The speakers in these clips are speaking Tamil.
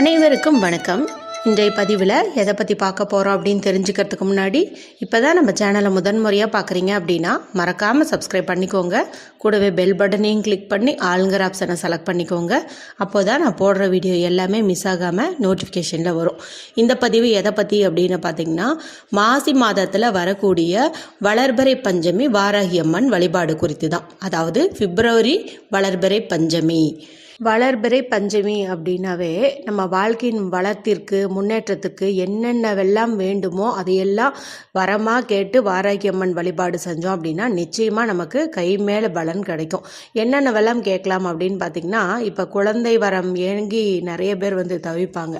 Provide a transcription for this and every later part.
அனைவருக்கும் வணக்கம். இன்றைய பதிவில் எதை பற்றி பார்க்க போகிறோம் அப்படின்னு தெரிஞ்சுக்கிறதுக்கு முன்னாடி இப்போ தான் நம்ம சேனலை முதன்முறையாக பார்க்குறீங்க அப்படின்னா மறக்காமல் சப்ஸ்கிரைப் பண்ணிக்கோங்க. கூடவே பெல் பட்டனையும் கிளிக் பண்ணி ஆளுங்கிற ஆப்ஷனை செலக்ட் பண்ணிக்கோங்க. அப்போ தான் நான் போடுற வீடியோ எல்லாமே மிஸ் ஆகாமல் நோட்டிஃபிகேஷனில் வரும். இந்த பதிவு எதை பற்றி அப்படின்னு பார்த்தீங்கன்னா மாசி மாதத்தில் வரக்கூடிய வளர்பறை பஞ்சமி வாராகியம்மன் வழிபாடு குறித்து தான் அதாவது பிப்ரவரி வளர்பறை பஞ்சமி. வளர்பிறை பஞ்சமி அப்படின்னாவே நம்ம வாழ்க்கையின் வளத்திற்கு முன்னேற்றத்துக்கு என்னென்னவெல்லாம் வேண்டுமோ அதையெல்லாம் வரமாக கேட்டு வாராகியம்மன் வழிபாடு செஞ்சோம் அப்படின்னா நிச்சயமாக நமக்கு கை மேலே பலன் கிடைக்கும். என்னென்னவெல்லாம் கேட்கலாம் அப்படின்னு பார்த்திங்கன்னா இப்போ குழந்தை வரம் ஏங்கி நிறைய பேர் வந்து தவிப்பாங்க.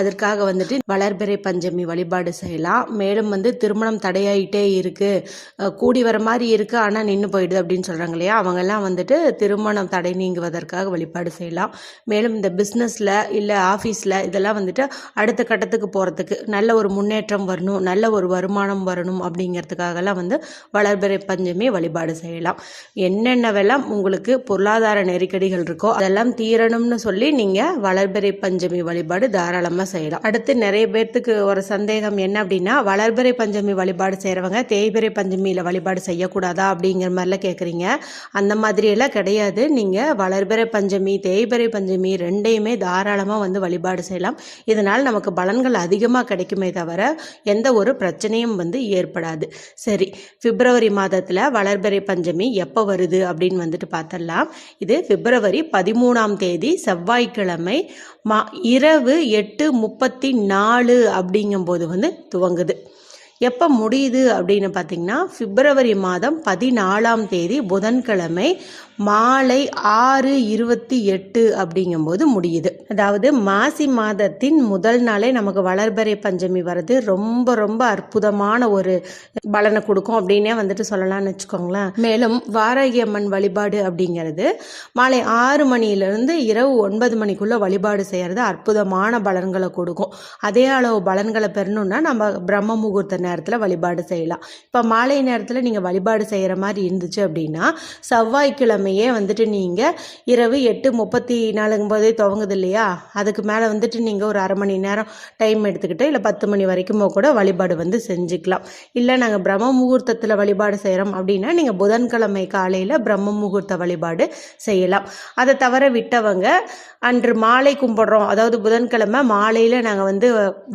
அதற்காக வந்துட்டு வளர்பிறை பஞ்சமி வழிபாடு செய்யலாம். மேலும் வந்து திருமணம் தடையாயிட்டே இருக்குது கூடி வர மாதிரி இருக்குது ஆனால் நின்று போயிடுது அப்படின்னு சொல்கிறாங்க இல்லையா? அவங்கெல்லாம் வந்துட்டு திருமணம் தடை நீங்குவதற்காக வழிபாடு செய்யலாம். மேலும் இந்த பிஸ்னஸில் இல்லை ஆஃபீஸில் இதெல்லாம் வந்துட்டு அடுத்த கட்டத்துக்கு போகிறதுக்கு நல்ல ஒரு முன்னேற்றம் வரணும் நல்ல ஒரு வருமானம் வரணும் அப்படிங்கிறதுக்காகலாம் வந்து வளர்பிறை பஞ்சமி வழிபாடு செய்யலாம். என்னென்னவெல்லாம் உங்களுக்கு பொருளாதார நெருக்கடிகள் இருக்கோ அதெல்லாம் தீரணும்னு சொல்லி நீங்கள் வளர்பிறை பஞ்சமி வழிபாடு தாராளமாக செய்யலாம். அடுத்து நிறைய பேர்த்துக்கு ஒரு சந்தேகம் என்ன அப்படின்னா வளர்பிறை பஞ்சமி வழிபாடு செய்கிறவங்க தேய்பிறை பஞ்சமியில் வழிபாடு செய்யக்கூடாதா அப்படிங்கிற மாதிரிலாம் கேட்குறீங்க அந்த மாதிரியெல்லாம் கிடையாது. நீங்கள் வளர்பிறை பஞ்சமி தேய்பிறை பஞ்சமி ரெண்டையுமே தாராளமாக வந்து வழிபாடு செய்யலாம். இதனால் நமக்கு பலன்கள் அதிகமாக கிடைக்குமே தவிர எந்த ஒரு பிரச்சனையும் வந்து ஏற்படாது. சரி பிப்ரவரி மாதத்தில் வளர்பிறை பஞ்சமி எப்போ வருது அப்படின்னு வந்துட்டு பார்த்தரலாம் இது பிப்ரவரி பதிமூணாம் தேதி செவ்வாய்க்கிழமை மா இரவு எட்டு முப்பத்தி நாலு அப்படிங்கும்போது வந்து துவங்குது. எப்போ முடியுது அப்படின்னு பார்த்தீங்கன்னா பிப்ரவரி மாதம் பதினாலாம் தேதி புதன்கிழமை மாலை ஆறு இருபத்தி எட்டு அப்படிங்கும்போது முடியுது. அதாவது மாசி மாதத்தின் முதல் நாளே நமக்கு வளர்பறை பஞ்சமி வர்றது ரொம்ப ரொம்ப அற்புதமான ஒரு பலனை கொடுக்கும் அப்படின்னே வந்துட்டு சொல்லலாம்னு வச்சுக்கோங்களேன். மேலும் வாராகி அம்மன் வழிபாடு அப்படிங்கிறது மாலை ஆறு மணியிலிருந்து இரவு ஒன்பது மணிக்குள்ள வழிபாடு செய்கிறது அற்புதமான பலன்களை கொடுக்கும். அதே அளவு பலன்களை பெறணும்னா நம்ம பிரம்ம முகூர்த்த நேரத்தில் வழிபாடு செய்யலாம். இப்போ மாலை நேரத்தில் நீங்கள் வழிபாடு செய்கிற மாதிரி இருந்துச்சு அப்படின்னா செவ்வாய்க்கிழமை செவ்வாய்க்கிழமையே வந்துட்டு நீங்கள் இரவு எட்டு முப்பத்தி நாலுங்கும் போதே துவங்குது இல்லையா? அதுக்கு மேலே வந்துட்டு நீங்கள் ஒரு அரை மணி நேரம் டைம் எடுத்துக்கிட்டு இல்லை பத்து மணி வரைக்குமோ கூட வழிபாடு வந்து செஞ்சுக்கலாம். இல்லை நாங்கள் பிரம்ம முகூர்த்தத்தில் வழிபாடு செய்கிறோம் அப்படின்னா நீங்கள் புதன்கிழமை காலையில் பிரம்ம முகூர்த்த வழிபாடு செய்யலாம். அதை தவிர விட்டவங்க அன்று மாலை கும்பிட்றோம். அதாவது புதன்கிழமை மாலையில் நாங்கள் வந்து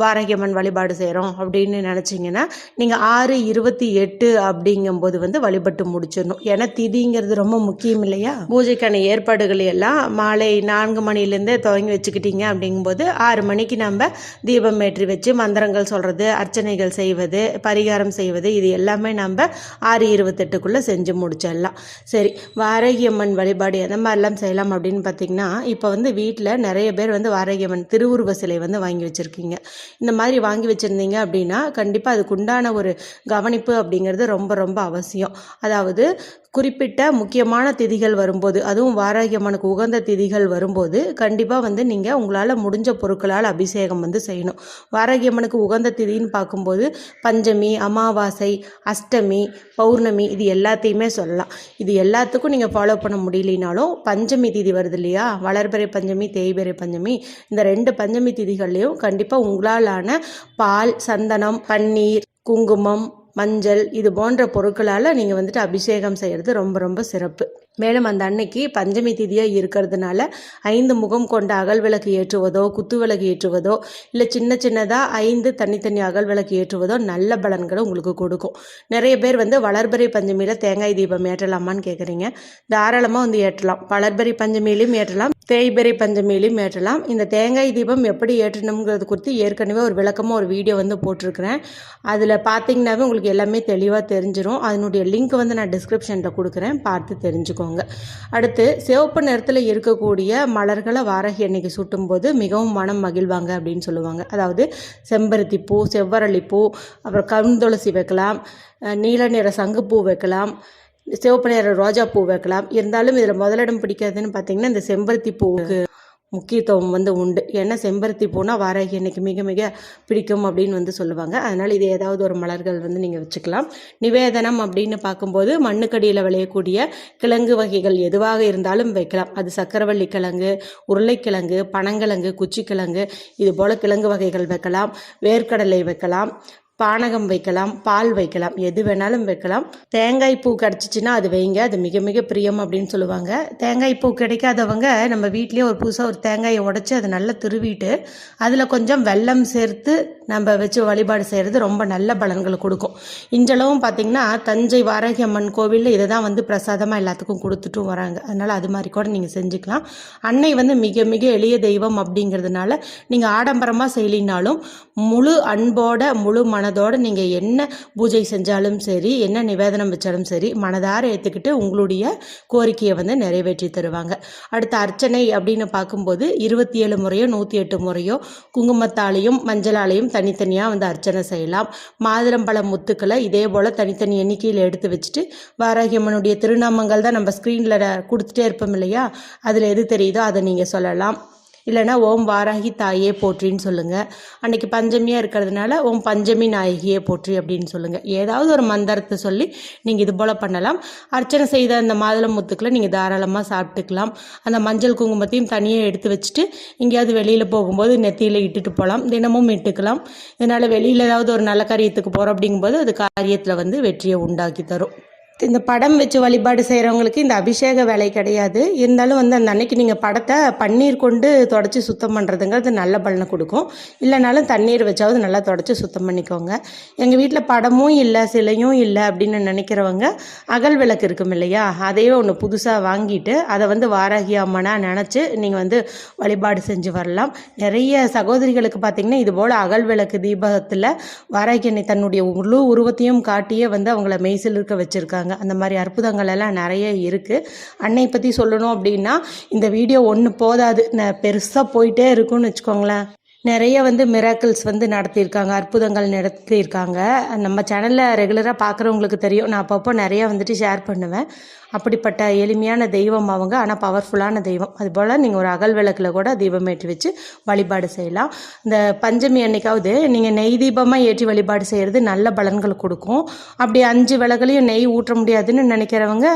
வாரகியம்மன் வழிபாடு செய்கிறோம் அப்படின்னு நினச்சிங்கன்னா நீங்கள் ஆறு இருபத்தி எட்டு அப்படிங்கும்போது வந்து வழிபட்டு முடிச்சிடணும். ஏன்னா திதிங்கிறது ரொம்ப முக்கியம் இல்லையா பூஜைக்கான ஏற்பாடுகள் எல்லாம் மாலை நான்கு மணிலேருந்தே துவங்கி வச்சுக்கிட்டீங்க அப்படிங்கும்போது ஆறு மணிக்கு நம்ம தீபம் ஏற்றி வச்சு மந்திரங்கள் சொல்கிறது அர்ச்சனைகள் செய்வது பரிகாரம் செய்வது இது எல்லாமே நம்ம ஆறு இருபத்தெட்டுக்குள்ளே செஞ்சு முடிச்சிடலாம். சரி வாரகியம்மன் வழிபாடு எந்த மாதிரிலாம் செய்யலாம் அப்படின்னு பார்த்தீங்கன்னா இப்போ வந்து வீட்டில் நிறைய பேர் வந்து வாரகியம்மன் திருவுருவ சிலை வந்து வாங்கி வச்சுருக்கீங்க. இந்த மாதிரி வாங்கி வச்சுருந்தீங்க அப்படின்னா கண்டிப்பாக அதுக்கு உண்டான ஒரு கவனிப்பு அப்படிங்கிறது ரொம்ப ரொம்ப அவசியம். அதாவது குறிப்பிட்ட முக்கியமான திதிகள் வரும்போது அதுவும் வாராகியம்மனுக்கு உகந்த திதிகள் வரும்போது கண்டிப்பாக வந்து நீங்கள் உங்களால் முடிஞ்ச பொருட்களால் அபிஷேகம் வந்து செய்யணும். வாராகியம்மனுக்கு உகந்த திதின்னு பார்க்கும்போது பஞ்சமி அமாவாசை அஷ்டமி பௌர்ணமி இது எல்லாத்தையுமே சொல்லலாம். இது எல்லாத்துக்கும் நீங்கள் ஃபாலோ பண்ண முடியலனாலும் பஞ்சமி திதி வருது இல்லையா? வளர்பிறை பஞ்சமி தேய்பிறை பஞ்சமி இந்த ரெண்டு பஞ்சமி திதிகள்லையும் கண்டிப்பாக உங்களாலான பால் சந்தனம் பன்னீர் குங்குமம் மஞ்சள் இது போன்ற பொருட்களால் நீங்கள் வந்துட்டு அபிஷேகம் செய்கிறது ரொம்ப ரொம்ப சிறப்பு. மேலும் அந்த அன்னைக்கு பஞ்சமி திதியாக இருக்கிறதுனால ஐந்து முகம் கொண்ட அகல் விளக்கு ஏற்றுவதோ குத்து விளக்கு ஏற்றுவதோ இல்லை சின்ன சின்னதாக ஐந்து தனித்தனி அகல் விளக்கு ஏற்றுவதோ நல்ல பலன்களை உங்களுக்கு கொடுக்கும். நிறைய பேர் வந்து வளர்பறை பஞ்சமியில் தேங்காய் தீபம் ஏற்றலாமான்னு கேட்குறீங்க தாராளமாக வந்து ஏற்றலாம். வளர்பறை பஞ்சமியிலையும் ஏற்றலாம். தேய்பிறை பஞ்சமியிலையும் ஏற்றலாம். இந்த தேங்காய் தீபம் எப்படி ஏற்றணுங்கிறது குறித்து ஏற்கனவே ஒரு விளக்கமாக ஒரு வீடியோ வந்து போட்டிருக்கிறேன். அதில் பார்த்தீங்கன்னாவே உங்களுக்கு எல்லாமே தெளிவாக தெரிஞ்சிடும் அதனுடைய லிங்க் வந்து நான் டிஸ்கிரிப்ஷனில் கொடுக்குறேன். பார்த்து தெரிஞ்சுக்கோங்க. அடுத்து சிவப்பு நிறத்தில் இருக்கக்கூடிய மலர்களை வாரகி அன்னைக்கு சுட்டும்போது மிகவும் மனம் மகிழ்வாங்க அப்படின்னு சொல்லுவாங்க. அதாவது செம்பருத்தி பூ செவ்வரளி பூ அப்புறம் கருந்துளசி வைக்கலாம் நீல நிற சங்குப்பூ வைக்கலாம் சிவப்பு நிற ரோஜா பூ வைக்கலாம். இருந்தாலும் இதில் முதலிடம் பிடிக்காதுன்னு பார்த்தீங்கன்னா இந்த செம்பருத்தி பூவுக்கு முக்கியத்துவம் வந்து உண்டு. ஏன்னா செம்பருத்தி பூனா வாராகி எனக்கு மிக மிக பிடிக்கும் அப்படின்னு வந்து சொல்லுவாங்க. அதனால் இது ஏதாவது ஒரு மலர்கள் வந்து நீங்கள் வச்சுக்கலாம். நிவேதனம் அப்படின்னு பார்க்கும்போது மண்ணுக்கடியில் விளையக்கூடிய கிழங்கு வகைகள் எதுவாக இருந்தாலும் வைக்கலாம். அது சக்கரவள்ளி கிழங்கு உருளைக்கிழங்கு பனங்கிழங்கு குச்சிக்கிழங்கு இது போல் கிழங்கு வகைகள் வைக்கலாம். வேர்க்கடலை வைக்கலாம். பானகம் வைக்கலாம் பால் வைக்கலாம் எது வேணாலும் வைக்கலாம். தேங்காய் பூ கிடச்சிச்சின்னா அது வைங்க அது மிக மிக பிரியம் அப்படின்னு சொல்லுவாங்க. தேங்காய் பூ கிடைக்காதவங்க நம்ம வீட்லேயே ஒரு புதுசாக ஒரு தேங்காயை உடச்சி அதை நல்லா திருவிட்டு அதில் கொஞ்சம் வெல்லம் சேர்த்து நம்ம வச்சு வழிபாடு செய்கிறது ரொம்ப நல்ல பலன்களை கொடுக்கும். இன்றளவும் பார்த்திங்கன்னா தஞ்சை வாராகி அம்மன் கோவிலில் இதை தான் வந்து பிரசாதமாக எல்லாத்துக்கும் கொடுத்துட்டும் வராங்க. அதனால் அது மாதிரி கூட நீங்கள் செஞ்சுக்கலாம். அன்னை வந்து மிக மிக எளிய தெய்வம் அப்படிங்கிறதுனால நீங்கள் ஆடம்பரமாக செய்யலினாலும் முழு அன்போட முழு மனதோடு நீங்கள் என்ன பூஜை செஞ்சாலும் சரி என்ன நிவேதனம் வச்சாலும் சரி மனதார ஏற்றுக்கிட்டு உங்களுடைய கோரிக்கையை வந்து நிறைவேற்றி தருவாங்க. அடுத்த அர்ச்சனை அப்படின்னு பார்க்கும்போது இருபத்தி ஏழு முறையோ நூற்றி எட்டு முறையோ குங்குமத்தாலையும் மஞ்சளாலையும் தனித்தனியாக வந்து அர்ச்சனை செய்யலாம். மாதுளம்பழம் முத்துக்களை இதே போல் தனித்தனி எண்ணிக்கையில் எடுத்து வச்சுட்டு வாராகியம்மனுடைய திருநாமங்கள் தான் நம்ம ஸ்க்ரீனில் கொடுத்துட்டே இருப்போம் இல்லையா? அதில் எது தெரியுதோ அதை நீங்கள் சொல்லலாம். இல்லைனா ஓம் வாராகி தாயே போற்றின்னு சொல்லுங்கள் அன்னைக்கு பஞ்சமியாக இருக்கிறதுனால ஓம் பஞ்சமி நாயகியே போற்றி அப்படின்னு சொல்லுங்கள் ஏதாவது ஒரு மந்திரத்தை சொல்லி நீங்கள் இது போல் பண்ணலாம். அர்ச்சனை செய்த அந்த மாதுளம் முத்துக்களை நீங்கள் தாராளமாக சாப்பிட்டுக்கலாம். அந்த மஞ்சள் குங்குமத்தையும் தனியாக எடுத்து வச்சுட்டு எங்கேயாவது வெளியில் போகும்போது நெத்தியில் இட்டுட்டு போகலாம் தினமும் இட்டுக்கலாம். இதனால் வெளியில் ஏதாவது ஒரு நல்ல காரியத்துக்கு போகிறோம் அப்படிங்கும்போது அது காரியத்தில் வந்து வெற்றியை உண்டாக்கி தரும். இந்த படம் வச்சு வழிபாடு செய்கிறவங்களுக்கு இந்த அபிஷேக வேலை கிடையாது. இருந்தாலும் வந்து அந்த அன்னைக்கு நீங்கள் படத்தை பன்னீர் கொண்டு தொடச்சி சுத்தம் பண்ணுறதுங்கிறது நல்ல பலனை கொடுக்கும். இல்லைனாலும் தண்ணீர் வச்சாவது நல்லா தொடச்சி சுத்தம் பண்ணிக்கோங்க. எங்கள் வீட்டில் படமும் இல்லை சிலையும் இல்லை அப்படின்னு நினைக்கிறவங்க அகல் விளக்கு இருக்கும் இல்லையா? அதையே ஒன்று புதுசாக வாங்கிட்டு அதை வந்து வாராகி அம்மனாக நினச்சி நீங்கள் வந்து வழிபாடு செஞ்சு வரலாம். நிறைய சகோதரிகளுக்கு பார்த்திங்கன்னா இது போல் அகல் விளக்கு தீபத்தில் வாராகி அன்னை தன்னுடைய முழு உருவத்தையும் காட்டியே வந்து அவங்கள மெய்சில் இருக்க வச்சுருக்காங்க. அந்த மாதிரி அற்புதங்கள் எல்லாம் நிறைய இருக்குது அன்னை பற்றி சொல்லணும் அப்படின்னா இந்த வீடியோ ஒன்று போதாது. நான் பெருசாக போயிட்டே இருக்குன்னு வச்சுக்கோங்களேன். நிறைய வந்து மிராக்கிள்ஸ் வந்து நடத்தியிருக்காங்க அற்புதங்கள் நடத்தியிருக்காங்க. நம்ம சேனலில் ரெகுலராக பார்க்குறவங்களுக்கு தெரியும். நான் அப்பப்போ நிறையா வந்துட்டு ஷேர் பண்ணுவேன். அப்படிப்பட்ட எளிமையான தெய்வம் அவங்க. ஆனால் பவர்ஃபுல்லான தெய்வம். அதுபோல் நீங்கள் ஒரு அகல் விளக்கில் கூட தீபம் ஏற்றி வச்சு வழிபாடு செய்யலாம். இந்த பஞ்சமி அன்னைக்காவது நீங்கள் நெய் தீபமாக ஏற்றி வழிபாடு செய்கிறது நல்ல பலன்கள் கொடுக்கும். அப்படி அஞ்சு விளக்குலையும் நெய் ஊற்ற முடியாதுன்னு நினைக்கிறவங்க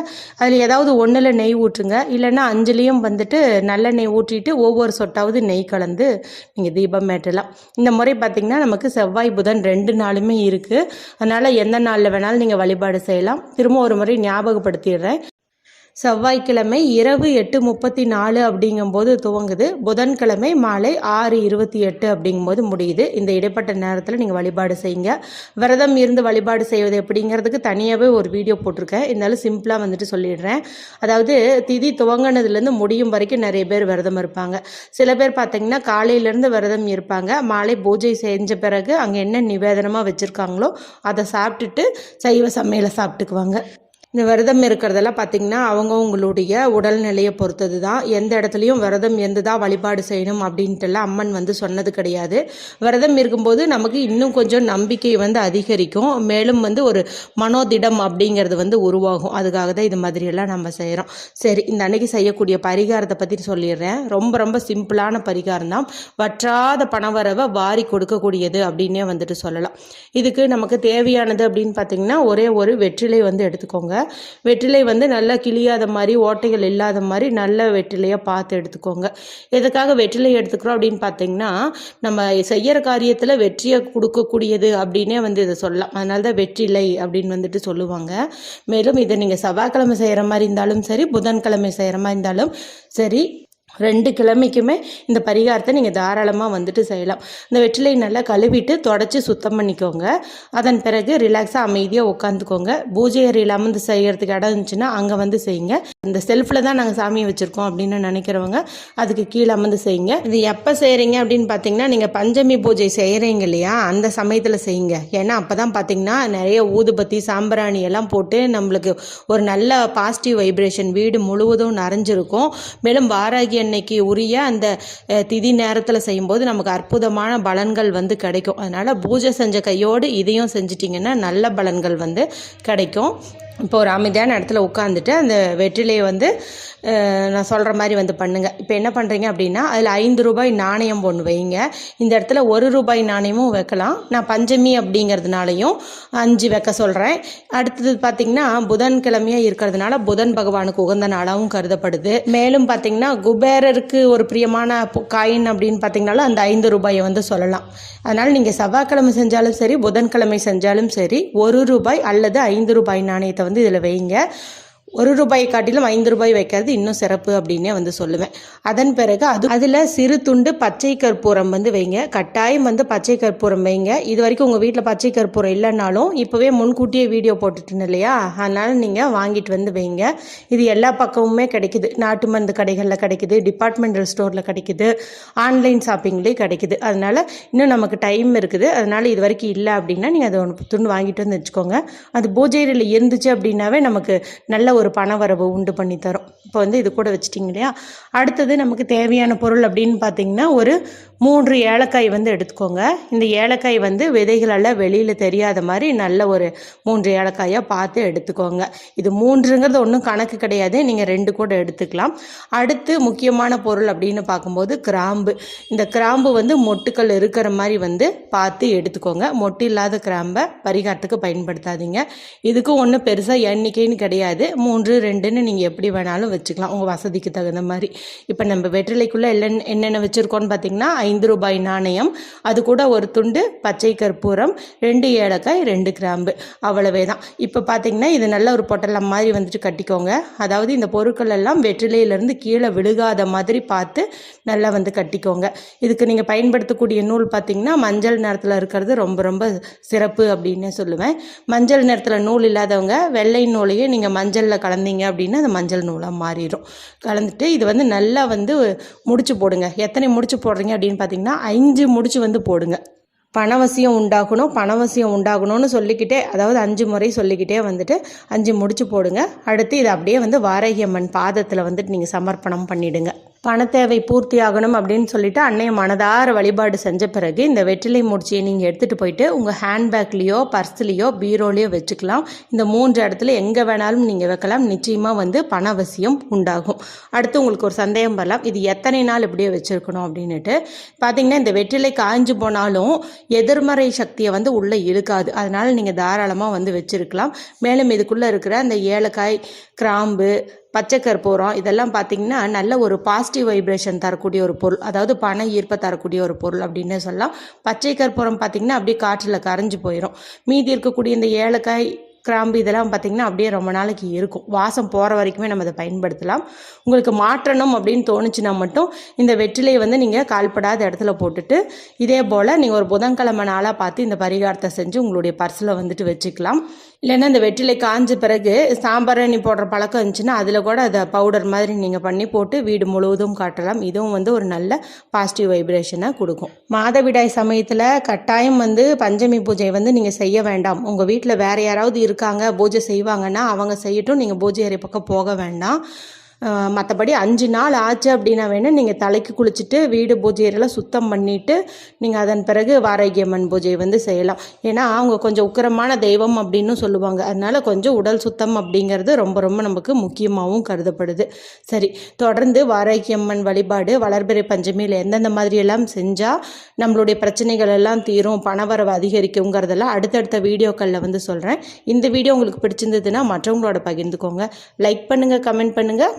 அதில் ஏதாவது ஒன்றில் நெய் ஊற்றுங்க. இல்லைன்னா அஞ்சுலேயும் வந்துட்டு நல்ல நெய் ஊற்றிட்டு ஒவ்வொரு சொட்டாவது நெய் கலந்து நீங்கள் தீபம் ஏற்றலாம். இந்த முறை பார்த்திங்கன்னா நமக்கு செவ்வாய் புதன் ரெண்டு நாளுமே இருக்குது அதனால் எந்த நாளில் வேணாலும் நீங்கள் வழிபாடு செய்யலாம். திரும்ப ஒரு முறை ஞாபகப்படுத்திடுறேன். செவ்வாய்க்கிழமை இரவு எட்டு முப்பத்தி நாலு அப்படிங்கும்போது துவங்குது. புதன்கிழமை மாலை ஆறு இருபத்தி எட்டு அப்படிங்கும்போது முடியுது. இந்த இடைப்பட்ட நேரத்தில் நீங்கள் வழிபாடு செய்யுங்க. விரதம் இருந்து வழிபாடு செய்வது எப்படிங்கிறதுக்கு தனியாகவே ஒரு வீடியோ போட்டிருக்கேன். இருந்தாலும் சிம்பிளாக வந்துட்டு சொல்லிடுறேன். அதாவது திதி துவங்கினதுலேருந்து முடியும் வரைக்கும் நிறைய பேர் விரதம் இருப்பாங்க. சில பேர் பார்த்தீங்கன்னா காலையிலேருந்து விரதம் இருப்பாங்க. மாலை பூஜை செஞ்ச பிறகு அங்கே என்ன நிவேதனமாக வச்சுருக்காங்களோ அதை சாப்பிட்டுட்டு சைவ சமையலை சாப்பிட்டுக்குவாங்க. இந்த விரதம் இருக்கிறதெல்லாம் பார்த்திங்கன்னா அவங்கவுங்களுடைய உடல்நிலையை பொறுத்தது தான் எந்த இடத்துலையும் விரதம் இருந்துதான் வழிபாடு செய்யணும் அப்படின்ட்டுலாம் அம்மன் வந்து சொன்னது கிடையாது. விரதம் இருக்கும்போது நமக்கு இன்னும் கொஞ்சம் நம்பிக்கை வந்து அதிகரிக்கும். மேலும் வந்து ஒரு மனோதிடம் அப்படிங்கிறது வந்து உருவாகும். அதுக்காக தான் இது மாதிரியெல்லாம் நம்ம செய்கிறோம் சரி இந்த அன்னைக்கு செய்யக்கூடிய பரிகாரத்தை பற்றி சொல்லிடுறேன். ரொம்ப ரொம்ப சிம்பிளான பரிகாரம் தான். வற்றாத பணவரவை வாரி கொடுக்கக்கூடியது அப்படின்னே வந்துட்டு சொல்லலாம். இதுக்கு நமக்கு தேவையானது அப்படின்னு பார்த்திங்கன்னா ஒரே ஒரு வெற்றிலை வந்து எடுத்துக்கோங்க. வெற்றிலை வந்து நல்லா கிளியாத மாதிரி ஓட்டைகள் இல்லாத மாதிரி நல்ல வெற்றிலையாக பார்த்து எடுத்துக்கோங்க. எதுக்காக வெற்றிலை எடுத்துக்கிறோம் அப்படின்னு பார்த்தீங்கன்னா நம்ம செய்கிற காரியத்தில் வெற்றியை கொடுக்கக்கூடியது அப்படின்னே வந்து இதை சொல்லலாம். அதனால தான் வெற்றிலை அப்படின்னு வந்துட்டு சொல்லுவாங்க. மேலும் இதை நீங்கள் செவ்வாய்க்கிழமை செய்கிற மாதிரி இருந்தாலும் சரி புதன்கிழமை செய்கிற மாதிரி இருந்தாலும் சரி ரெண்டு கிழமைக்குமே இந்த பரிகாரத்தை நீங்கள் தாராளமாக வந்துட்டு செய்யலாம். இந்த வெற்றிலையை நல்லா கழுவிட்டு தொடச்சி சுத்தம் பண்ணிக்கோங்க. அதன் பிறகு ரிலாக்ஸாக அமைதியாக உட்காந்துக்கோங்க பூஜை அறையில் அமர்ந்து செய்கிறதுக்கு இடம் இருந்துச்சுன்னா அங்கே வந்து செய்யுங்க. இந்த செல்ஃபில் தான் நாங்கள் சாமியை வச்சுருக்கோம் அப்படின்னு நினைக்கிறவங்க அதுக்கு கீழே அமர்ந்து செய்யுங்க. இது எப்போ செய்கிறீங்க அப்படின்னு பார்த்தீங்கன்னா நீங்கள் பஞ்சமி பூஜை செய்கிறீங்க இல்லையா? அந்த சமயத்தில் செய்யுங்க. ஏன்னா அப்போ தான் பார்த்தீங்கன்னா நிறைய ஊதுபத்தி சாம்பிராணி எல்லாம் போட்டு நம்மளுக்கு ஒரு நல்ல பாசிட்டிவ் வைப்ரேஷன் வீடு முழுவதும் நிறைஞ்சிருக்கும். மேலும் வாராகி அன்னைக்கு உரிய அந்த திதி நேரத்தில் செய்யும்போது நமக்கு அற்புதமான பலன்கள் வந்து கிடைக்கும். அதனால் பூஜை செஞ்ச கையோடு இதையும் செஞ்சிட்டிங்கன்னா நல்ல பலன்கள் வந்து கிடைக்கும். இப்போ ஒரு அமைதியான இடத்துல உட்காந்துட்டு அந்த வெற்றிலையை வந்து நான் சொல்கிற மாதிரி வந்து பண்ணுங்கள் இப்போ என்ன பண்ணுறீங்க அப்படின்னா அதில் ஐந்து ரூபாய் நாணயம் ஒன்று வைங்க. இந்த இடத்துல ஒரு ரூபாய் நாணயமும் வைக்கலாம். நான் பஞ்சமி அப்படிங்கிறதுனாலையும் அஞ்சு வைக்க சொல்கிறேன் அடுத்தது பார்த்திங்கன்னா புதன்கிழமையாக இருக்கிறதுனால புதன் பகவானுக்கு உகந்த நாளாகவும் கருதப்படுது. மேலும் பார்த்திங்கன்னா குபேரருக்கு ஒரு பிரியமான காயின் அப்படின்னு பார்த்திங்கனாலும் அந்த ஐந்து ரூபாயை வந்து சொல்லலாம். அதனால் நீங்கள் செவ்வாய்க்கிழமை செஞ்சாலும் சரி புதன்கிழமை செஞ்சாலும் சரி ஒரு ரூபாய் அல்லது ஐந்து ரூபாய் நாணயத்தை வந்து இதில் வைங்க. ஒரு ரூபாய் காட்டிலும் ஐந்து ரூபாய் வைக்கிறது இன்னும் சிறப்பு அப்படின்னே வந்து சொல்லுவேன். அதன் பிறகு அது அதில் சிறு துண்டு பச்சை கற்பூரம் வந்து வைங்க. கட்டாயம் வந்து பச்சை கற்பூரம் வைங்க. இது வரைக்கும் உங்கள் வீட்டில் பச்சை கற்பூரம் இல்லைன்னாலும் இப்போவே முன்கூட்டியே வீடியோ போட்டுட்டேன் இல்லையா? அதனால் நீங்கள் வாங்கிட்டு வந்து வைங்க. இது எல்லா பக்கமுமே கிடைக்குது. நாட்டு மருந்து கடைகளில் கிடைக்குது. டிபார்ட்மெண்டல் ஸ்டோரில் கிடைக்குது. ஆன்லைன் ஷாப்பிங்லேயும் கிடைக்குது. அதனால் இன்னும் நமக்கு டைம் இருக்குது. அதனால் இது வரைக்கும் இல்லை அப்படின்னா நீங்கள் அதை ஒன்று துண்டு வாங்கிட்டு வந்து வச்சுக்கோங்க. அது பூஜையில் இருந்துச்சு அப்படின்னாவே நமக்கு நல்ல ஒரு பணவரவு உண்டு பண்ணி தரும். இப்போ வந்து இது கூட வச்சிட்டிங்க இல்லையா? அடுத்தது நமக்கு தேவையான பொருள் அப்படின்னு பார்த்தீங்கன்னா ஒரு மூன்று ஏலக்காய் வந்து எடுத்துக்கோங்க. இந்த ஏலக்காய் வந்து விதைகளெல்லாம் வெளியில் தெரியாத மாதிரி நல்ல ஒரு மூன்று ஏலக்காயாக பார்த்து எடுத்துக்கோங்க. இது மூன்றுங்கிறது ஒன்றும் கணக்கு கிடையாது. நீங்கள் ரெண்டு கூட எடுத்துக்கலாம். அடுத்து முக்கியமான பொருள் அப்படின்னு பார்க்கும்போது கிராம்பு. இந்த கிராம்பு வந்து மொட்டுக்கள் இருக்கிற மாதிரி வந்து பார்த்து எடுத்துக்கோங்க. மொட்டு இல்லாத கிராம்பை பரிகாரத்துக்கு பயன்படுத்தாதீங்க. இதுக்கும் ஒன்றும் பெருசாக எண்ணிக்கைன்னு கிடையாது. மூன்று ரெண்டுன்னு நீங்கள் எப்படி வேணாலும் வச்சுக்கலாம். உங்கள் வசதிக்கு தகுந்த மாதிரி. இப்போ நம்ம வெற்றிலைக்குள்ளே எல்லாம் என்னென்ன வச்சுருக்கோன்னு பார்த்தீங்கன்னா ஐந்து ரூபாய் நாணயம் அது கூட ஒரு துண்டு பச்சை கற்பூரம் ரெண்டு ஏலக்காய் ரெண்டு கிராம்பு. அவ்வளவே தான் இப்போ பார்த்தீங்கன்னா இது நல்ல ஒரு பொட்டலம் மாதிரி வந்துட்டு கட்டிக்கோங்க. அதாவது இந்த பொருட்கள் எல்லாம் வெற்றிலையிலேருந்து கீழே விழுகாத மாதிரி பார்த்து நல்லா வந்து கட்டிக்கோங்க. இதுக்கு நீங்கள் பயன்படுத்தக்கூடிய நூல் பார்த்தீங்கன்னா மஞ்சள் நிறத்தில் இருக்கிறது ரொம்ப ரொம்ப சிறப்பு அப்படின்னே சொல்லுவேன். மஞ்சள் நிறத்தில் நூல் இல்லாதவங்க வெள்ளை நூலையே நீங்கள் மஞ்சளில் கலந்தீங்க அப்படின்னா அது மஞ்சள் நூலாக மாறிடும். கலந்துட்டு இது வந்து நல்லா வந்து முடிச்சு போடுங்க. எத்தனை முடிச்சு போடுறீங்க அப்படின்னு பார்த்தீங்கன்னா ஐந்து முடிச்சு வந்து போடுங்க. பணவசியம் உண்டாகணும் பணவசியம் உண்டாகணும்னு சொல்லிக்கிட்டே அதாவது அஞ்சு முறை சொல்லிக்கிட்டே வந்துட்டு அஞ்சு முடிச்சு போடுங்க. அடுத்து இதை அப்படியே வந்து வாரகியம்மன் பாதத்தில் வந்துட்டு நீங்கள் சமர்ப்பணம் பண்ணிவிடுங்க பணத்தேவை பூர்த்தி ஆகணும் அப்படின்னு சொல்லிட்டு அன்னைய மனதார வழிபாடு செஞ்ச பிறகு இந்த வெற்றிலை மூர்ச்சியை நீங்கள் எடுத்துகிட்டு போயிட்டு உங்கள் ஹேண்ட்பேக்லேயோ பர்ஸ்லேயோ பீரோலையோ வச்சுக்கலாம். இந்த மூன்று இடத்துல எங்கே வேணாலும் நீங்கள் வைக்கலாம். நிச்சயமாக வந்து பணவசியம் உண்டாகும். அடுத்து உங்களுக்கு ஒரு சந்தேகம் வரலாம். இது எத்தனை நாள் இப்படியே வச்சுருக்கணும் அப்படின்னுட்டு. பார்த்தீங்கன்னா இந்த வெற்றிலை காய்ஞ்சு போனாலும் எதிர்மறை சக்தியை வந்து உள்ளே இழுக்காது. அதனால் நீங்கள் தாராளமாக வந்து வச்சுருக்கலாம். மேலும் இதுக்குள்ளே இருக்கிற அந்த ஏலக்காய் கிராம்பு பச்சை கற்பூரம் இதெல்லாம் பார்த்தீங்கன்னா நல்ல ஒரு பாசிட்டிவ் வைப்ரேஷன் தரக்கூடிய ஒரு பொருள். அதாவது பண ஈர்ப்பை தரக்கூடிய ஒரு பொருள் அப்படின்னு சொல்லலாம். பச்சை கற்பூரம் பார்த்தீங்கன்னா அப்படியே காற்றில் கரைஞ்சு போயிடும் மீதி இருக்கக்கூடிய இந்த ஏலக்காய் கிராம்பு இதெல்லாம் பார்த்திங்கன்னா அப்படியே ரொம்ப நாளைக்கு இருக்கும். வாசம் போகிற வரைக்குமே நம்ம அதை பயன்படுத்தலாம். உங்களுக்கு மாற்றணும் அப்படின்னு தோணுச்சுன்னா மட்டும் இந்த வெற்றிலையை வந்து நீங்கள் கால்படாத இடத்துல போட்டுட்டு இதே போல் நீங்கள் ஒரு புதன்கிழமை நாளாக பார்த்து இந்த பரிகாரத்தை செஞ்சு உங்களுடைய பர்ஸில் வந்துட்டு வச்சுக்கலாம். இல்லைன்னா இந்த வெற்றிலை காஞ்ச பிறகு சாம்பாரணி போடுற பழக்கம் இருந்துச்சுன்னா அதில் கூட அதை பவுடர் மாதிரி நீங்கள் பண்ணி போட்டு வீடு முழுவதும் காட்டலாம். இதுவும் வந்து ஒரு நல்ல பாசிட்டிவ் வைப்ரேஷனை கொடுக்கும். மாதவிடாய் சமயத்தில் கட்டாயம் வந்து பஞ்சமி பூஜை வந்து நீங்கள் செய்ய வேண்டாம். உங்கள் வீட்டில் வேறு யாராவது இருக்காங்க பூஜை செய்வாங்கன்னா அவங்க செய்யட்டும் நீங்கள் பூஜை அறை பக்கம் போக வேண்டாம். மற்றபடி அஞ்சு நாள் ஆச்சு அப்படின்னா வேணால் நீங்கள் தலைக்கு குளிச்சுட்டு வீடு பூஜையெல்லாம் சுத்தம் பண்ணிவிட்டு நீங்கள் அதன் பிறகு வாராகியம்மன் பூஜையை வந்து செய்யலாம். ஏன்னா அவங்க கொஞ்சம் உக்கரமான தெய்வம் அப்படின்னு சொல்லுவாங்க. அதனால் கொஞ்சம் உடல் சுத்தம் அப்படிங்கிறது ரொம்ப ரொம்ப நமக்கு முக்கியமாகவும் கருதப்படுது. சரி தொடர்ந்து வாராகியம்மன் வழிபாடு வளர்பிறை பஞ்சமியில் எந்தெந்த மாதிரியெல்லாம் செஞ்சால் நம்மளுடைய பிரச்சனைகள் எல்லாம் தீரும் பணவரவு அதிகரிக்குங்கிறதெல்லாம் அடுத்தடுத்த வீடியோக்களில் வந்து சொல்கிறேன் இந்த வீடியோ உங்களுக்கு பிடிச்சிருந்ததுன்னா மற்றவங்களோட பகிர்ந்துக்கோங்க. லைக் பண்ணுங்கள் கமெண்ட் பண்ணுங்கள்